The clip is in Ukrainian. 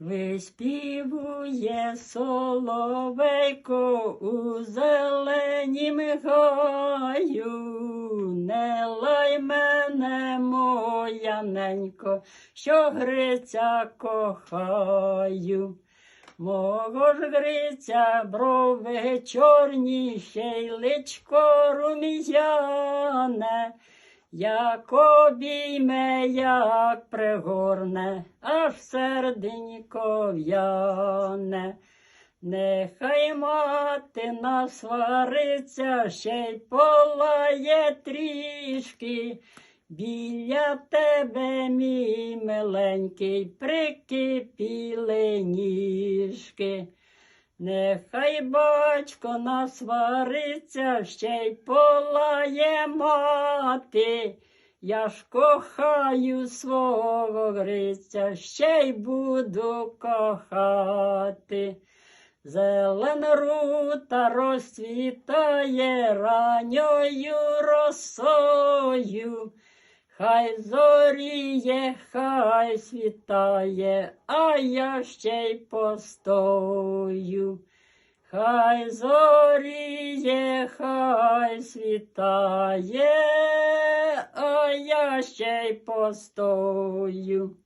Виспівує соловейко у зеленім гаю, не лай мене, моя ненько, що Гриця кохаю. Мого ж Гриця брови чорні, ще й личко рум'яне, як обійме, як пригорне, аж серденько в'яне. Нехай мати насвариться, ще й полає трішки. Біля тебе, мій миленький, прикипіли ніжки. Нехай батько насвариться, ще й полає мати. Я ж кохаю свого Гриця, ще й буду кохати. Зелена рута розцвітає ранньою росою. Хай зоріє, хай світає, а я ще й постою. Хай зоріє, хай світає, а я ще й постою.